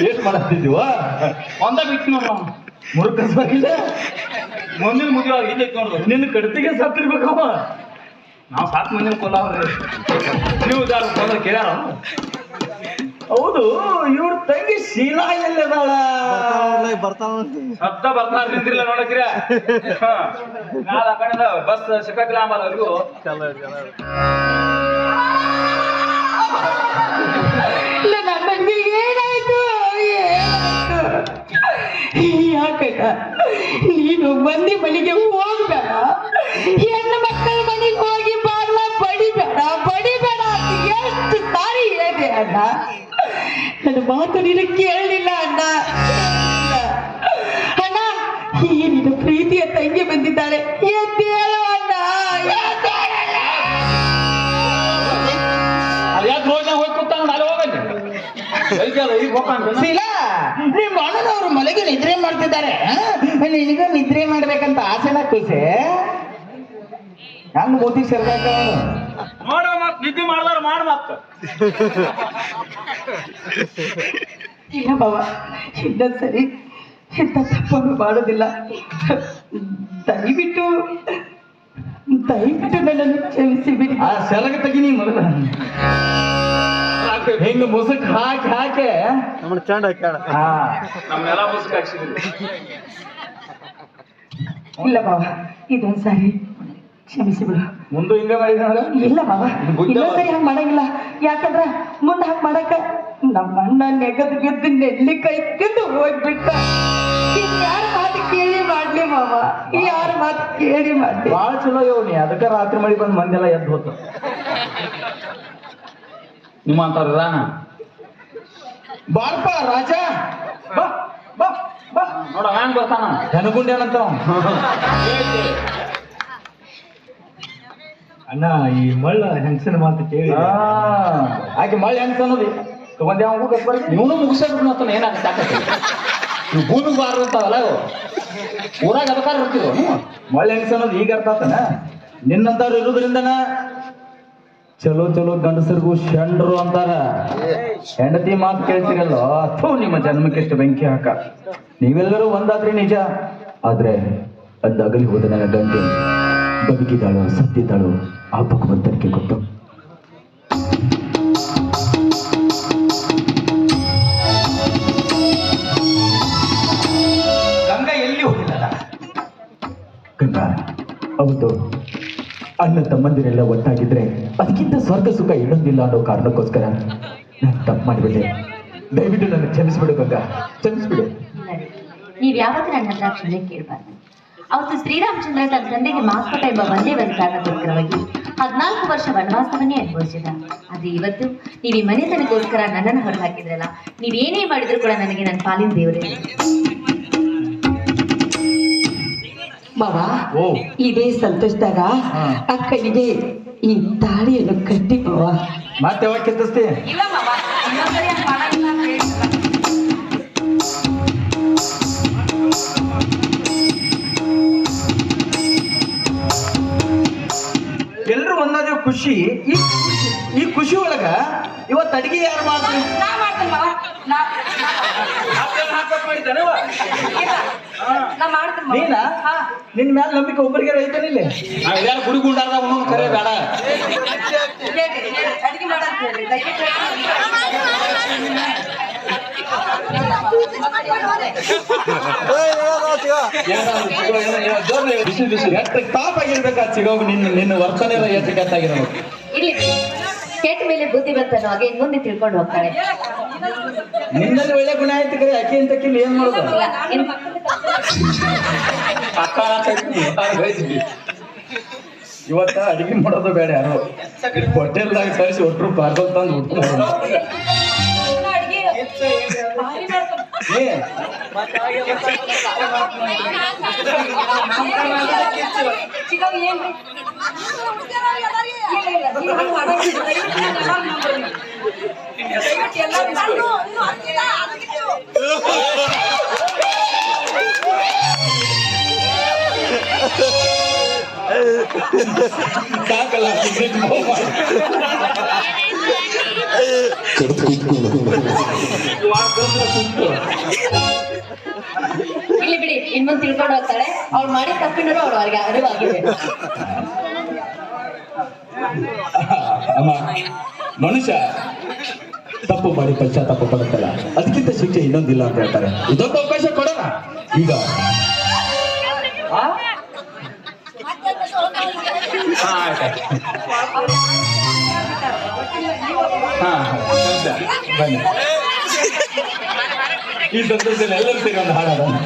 ಏನ್ ಮಾಡತ್ತಿದ್ದೀವ? ಒಂದ ಬಿಟ್ಟು ನೋಡ. ಮುರುಕಸ್ ಬರಿಲ್ಲ ಮುಂದಿನ ಮುಗಿಯುವ ಇಲ್ಲೈತ್ ನೋಡ್ರು ನಿನ್ನ ಕಡ್ತಿಗೆ ಸತ್ತಿರ್ಬೇಕವ ನಾವ್ ಸಾತ್ ಮಂದಿನ ಕೊಲ್ಲ ನೀವು ದಾರ ಕೊಲ್ಲ ಕೇಳ್ಯಾರ? ಹೌದು ಇವ್ರ ತಂಗಿ ಶೀಲಾ ಎಲ್ಲದಾಳ ಸತ್ತ ಬರ್ತಾರ ನಿಂತಿಲ್ಲ ನೋಡಕ್ರ ನಾಳೆ ಕಡೆಯಿಂದ ಬಸ್ ಸಿಕ್ಕತ್ತಿಲ್ಲ ಆಂಬಲ್ಲ ನನ್ನ ಮಾತು ನೀನು ಕೇಳಲಿಲ್ಲ ಅಣ್ಣ. ಅಣ್ಣ ಈ ನಿನ್ನ ಪ್ರೀತಿಯ ತಂಗಿ ಬಂದಿದ್ದಾಳೆ. ಎದ್ದೇಳು ಅಣ್ಣ. ನಿಮ್ಮ ಅಣ್ಣನವರು ಮಲಗಿ ನಿದ್ರೆ ಮಾಡ್ತಿದ್ದಾರೆ ನಿನಗೂ ನಿದ್ರೆ ಮಾಡ್ಬೇಕಂತ ಆಸೆನ ಖುಷಿ ಹೆಂಗ್ ಓದಿ ಸರ್ಕಾಕ ನೋಡ ಮತ್ ನಿದ್ದೆ ಮಾಡ್ದಾರ ಮಾಡ ಮತ್ತ. ಇಲ್ಲ ಬಾವ ಇನ್ನೊಂದ್ ಸರಿ ಎಂತ ತಪ್ಪನ್ನು ಮಾಡೋದಿಲ್ಲ. ದಯವಿಟ್ಟು ದಯವಿಟ್ಟು ನನ್ನನ್ನು ಕ್ಷಮಿಸಿ ಬಿಡಿ. ಆ ಸೆಲಗ ತೆಗಿನಿ ಮೊದಲ. ಹಿಂಗ ಮುಸುಕ್ ಹಾಕಿ ಹಾಕಿ. ಹಾ. ನಮ್ಮೆಲ್ಲ ಮುಸುಕ ಹಾಕ್ಸಿದ್ರಿ ಇಲ್ಲ ಬಾಬಾ ಇದೊಂದ್ ಸಾರಿ ಕ್ಷಮಿಸಿ ಬಿಡು ಮುಂದೆ ಹಿಂಗ? ಮಾಡಿದ ಇಲ್ಲ ಬಾಬಾ ಇನ್ನೊಂದ್ಸರಿ ಸರಿ ಹಂಗ್ ಮಾಡಂಗಿಲ್ಲ. ಯಾಕಂದ್ರ ಮುಂದೆ ಹಾಕ್ ಮಾಡಕ ನಮ್ಮ ಅಣ್ಣ ನೆಗದ್ ಬಿದ್ದು ನೆಲ್ಲಿ ಕೈ ತಿಂದು ಹೋಗ್ಬಿಟ್ಟ. ಯಾರ ಮಾತು ಕೇಳಿ ಮಾಡ್ಲಿ ಮಾವ? ಯಾರ ಮಾತು ಕೇಳಿ ಮಾಡ್ಲಿ? ಬಾಳ ಚಲೋ ಇವ್ ನೀ. ಅದಕ್ಕ ರಾತ್ರಿ ಮಳಿ ಬಂದು ಮಂದೆಲ್ಲ ಎದ್ದು ಹೋತ. ನಿಮ್ಮ ಅಂತಾರ ಬಾರ್ಪ ರಾಜ. ಬಾ ಬಾ ಬಾ. ನೋಡ ಹ್ಯಾಂಗ್ ಬರ್ತಾನ. ಹೆನಗುಂಡ್ಯಾನಂತ ಅಣ್ಣ ಈ ಮಳ್ಳ ಹೆಂಗಸನ ಮಾತು ಕೇಳಿ. ಆಕೆ ಮಳೆ ಹೆಂಗ್ ಅನ್ನೋದು? ತಗೊಂಡೆ ಅವಂಗೂ ಕಸ್ಬಾರಿ ಇವನು ಮುಗಿಸ್ಬಿಟ್ಟು ಅಂತ ಏನಾಗುತ್ತೆ ಯಾಕತ್ತೆ ಇವ್ ಭೂಮಿಗೆ ಬಾರ ಅಂತಾವಲ್ಲ ಅವು ಊರಾಗ ಅದಕ್ಕಾರ ಇರ್ತಿದ್ವು ಮಳೆ ಹೆಂಗ್ಸ ಅನ್ನೋದು ಈಗ ಅರ್ಥ ಆತನ ನಿನ್ನಂತವ್ರು ಇರೋದ್ರಿಂದನ ಚಲೋ ಚಲೋ ಗಂಡಸರಿಗೂ ಶಂಡ್ರು ಅಂತಾರ. ಹೆಂಡತಿ ಮಾತು ಕೇಳ್ತೀರಲ್ಲ ಅಥೋ ನಿಮ್ಮ ಜನ್ಮಕ್ಕೆ ಎಷ್ಟು ಬೆಂಕಿ ಹಾಕ. ನೀವೆಲ್ಲರೂ ಒಂದಾದ್ರೆ ನಿಜ. ಆದ್ರೆ ಅದಾಗಲಿ ಹೋದ ನನ್ನ ಗಂಟೆ ಬದುಕಿದಾಳು ಸತ್ತಿದ್ದಾಳು ಆ ಭಗವಂತನಿಗೆ ಗೊತ್ತು. ಗಂಗಾ ಎಲ್ಲಿ ಹೋಗಿಲ್ಲ ಗಂಗಾ ಅವತ್ತು ಅಣ್ಣ ತಮ್ಮಂದಿರೆಲ್ಲ ಒಟ್ಟಾಗಿದ್ರೆ ಅದಕ್ಕಿಂತ ಸ್ವರ್ಗ ಸುಖ ಇಡೋದಿಲ್ಲ ಅನ್ನೋ ಕಾರಣಕ್ಕೋಸ್ಕರ ನಾನು ತಪ್ಪು ಮಾಡಿಬಿಟ್ಟೆ. ದಯವಿಟ್ಟು ನನ್ನ ಕ್ಷಮಿಸ್ಬಿಡು ಗಂಗಾ ಕ್ಷಮಿಸ್ಬಿಡು. ನೀವ್ ಯಾವಾಗ ನನ್ನ ಹತ್ರ ಕ್ಷಮೆ ಕೇಳಬಾರ್ದು? ಅವತ್ತು ಶ್ರೀರಾಮಚಂದ್ರ ತನ್ನ ತಂದೆಗೆ ಮಾಸ್ಕೊಟ ಎಂಬ ಒಂದೇ ಒಂದು ಕಾರಣಕ್ಕೋಸ್ಕರವಾಗಿ ಹದಿನಾಲ್ಕು ವರ್ಷ ವನವಾಸವನ್ನೇ ಅನುಭವಿಸಿದ. ಆದ್ರೆ ಇವತ್ತು ನೀವು ಈ ಮನೆತನಕ್ಕೋಸ್ಕರ ನನ್ನನ್ನು ಹೊರಗೆ ಹಾಕಿದ್ರಲ್ಲ ನೀವ್ ಏನೇ ಮಾಡಿದ್ರು ಕೂಡ ನನಗೆ ನನ್ನ ಪಾಲಿನ ದೇವರೇ ಮಾವ ಇದೇ ಸಂತೋಷದಾಗ. ಅಕ್ಕನಿಗೆ ಈ ತಾಳಿಯನ್ನು ಕಟ್ಟಿ ಮಾವ. ಮತ್ತೆ ಯಾವಾಗ ಕೆತ್ತಿಸ್ತಿ ಇಲ್ಲ ಮಾವ ಖುಷಿ ಈ ಈ ಖುಷಿ ಒಳಗ ಇವತ್ತು ಅಡಿಗೆ ಯಾರು ಮಾಡ್ತಾರೆ? ನಾ ಮಾಡ್ತೀನಿ. ನೀನ? ಮ್ಯಾಲ ನಂಬಿಕೆ ಒಬ್ಬರಿಗೆ ಎಲ್ಲಾರು ಗುಡಿ ಗುಂಡಾರ್ದ ಒಂದೊಂದು ಕರೆ ಬೇಡ. ಅಡ್ಗೆ ಮಾಡಂತ ಹೇಳ್ರಿ ದಯವಿಟ್ಟು ಏನಾದ್ರು ಸಿಗೋ ಏನೋ ಏನೋ ಜೋರ್ಲಿ ಬಿಸಿ ಬಿಸಿ ಎಷ್ಟು ಟಾಪ್ ಆಗಿರ್ಬೇಕಾ ಸಿಗೋಗ ನಿನ್ನ ನಿನ್ನ ವರ್ತನೆ ಎಲ್ಲ ಇಲ್ಲಿ ಕೆಟ್ಟ ಮೇಲೆ ಹಾಗೆ ಮುಂದೆ ತಿಳ್ಕೊಂಡು ಹೋಗ್ತಾಳೆ. ನಿನ್ನಲ್ಲಿ ಒಳ್ಳೆ ಗುಣ ಆಯ್ತು ಕರೆ ಅಕ್ಕಿ ಅಂತ ಏನ್ ಮಾಡೋದು? ಅಕ್ಕ ಇವತ್ತ ಅಡಿಗೆ ಮಾಡೋದು ಬೇಡ ಯಾರು. ಹೋಟೆಲ್ದಾಗ ಕಳಿಸಿ ಒಟ್ಟರು ಪಾರ್ಸಲ್ ತಂದು ಊಟ ಮಾಡೋದು ಏ ಸಾಕಲ್ಲ ಸಿಗರೇಟ್ ಇಲ್ಲಿ ಬಿಡಿ. ಇನ್ನೊಂದು ತಿಳ್ಕೊಂಡು ಹೋಗ್ತಾಳೆ. ಅವ್ಳು ಮಾಡಿ ತಪ್ಪಿನರು ಅವ್ಳು ಅವ್ರಿಗೆ ಅರಿವಾಗಿದೆ. ಅಮ್ಮ ಮನುಷ್ಯ ತಪ್ಪು ಮಾಡಿ ಪಶ್ಚಾತ್ತಾಪ ಪಡುತ್ತಲ್ಲ ಅದಕ್ಕಿಂತ ಶಿಕ್ಷೆ ಇನ್ನೊಂದಿಲ್ಲ ಅಂತ ಹೇಳ್ತಾರೆ. ಇದೊಂದು ಅವಕಾಶ ಕೊಡೋಣ? ಈಗ. ಆ? ಬನ್ನಿ. ಈ ಸಂದರ್ಭದಲ್ಲಿ ಎಲ್ಲರೂ ಸೇರಿ ಒಂದು ಹಾಡೋಣ